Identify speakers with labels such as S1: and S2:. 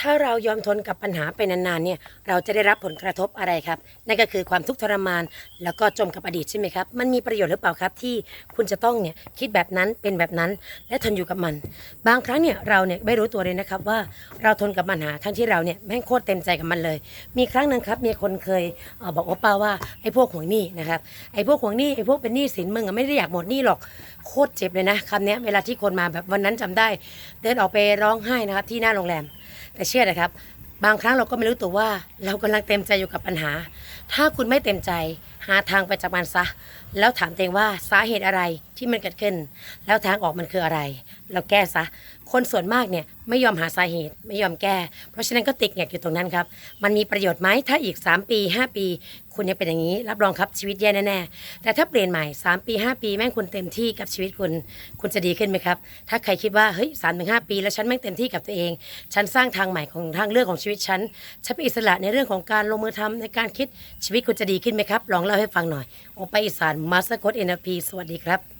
S1: ถ้าเรายอมทนกับปัญหาไปนานๆเนี่ยเราจะได้รับผลกระทบอะไรครับ นั่นก็คือความทุกข์ทรมาน แล้วก็จมกับอดีตใช่ไหมครับ มันมีประโยชน์หรือเปล่าครับ ที่คุณจะต้องเนี่ยคิดแบบนั้นเป็นแบบนั้น และทนอยู่กับมัน บางครั้งเนี่ยเราเนี่ยไม่รู้ตัวเลยนะครับว่าเราทนกับปัญหาทั้งที่เราเนี่ยแม่งโคตรเต็มใจกับมันเลย มีครั้งหนึ่งครับมีคนเคยเออบอกโอป้าว่าไอ้พวกห่วงหนี้นะครับไอ้พวกห่วงหนี้ไอ้พวกเป็นหนี้สินมึงอะไม่ได้อยากหมดหนี้หรอกโคตรเจ็บเลยนะคำนี้เวลาที่คนมาแบบวันนั้นจำได้ เดินออกไปร้องไห้นะครับที่หน้าโรงแรม แต่เชื่อนะครับ บางครั้งเราก็ไม่รู้ตัวว่า เรากำลังเต็มใจอยู่กับปัญหา ถ้าคุณไม่เต็มใจ หาทางไปจากมันซะ แล้วถามตัวเองว่าสาเหตุอะไรที่มันเกิดขึ้น แล้วทางออกมันคืออะไร เราแก้ซะ คนส่วนมากเนี่ยไม่ยอมหาสาเหตุไม่ยอมแก้ เพราะฉะนั้นก็ติดแงกอยู่ตรงนั้นครับ มันมีประโยชน์ไหมถ้าอีก 3 ปี 5 ปี คุณยังเป็นอย่างนี้ รับรองครับชีวิตแย่แน่ๆแต่ถ้าเปลี่ยนใหม่ 3 ปี 5 ปีแม่งคุณเต็มที่กับชีวิตคุณ คุณจะดีขึ้นไหมครับ ถ้าใครคิดว่าเฮ้ยสามถึงห้าปี แล้วฉันแม่งเต็มที่กับตัวเอง ฉันสร้างทางใหม่ของทางเลือกของชีวิตฉันฉันเป็นอิสระในเรื่องของการลงมือทำในการคิดชีวิตคุณจะดีขึ้นไหมครับลองเล่าให้ฟังหน่อยโอไปอีสานมาสกตเอ็นพีสวัสดีครับ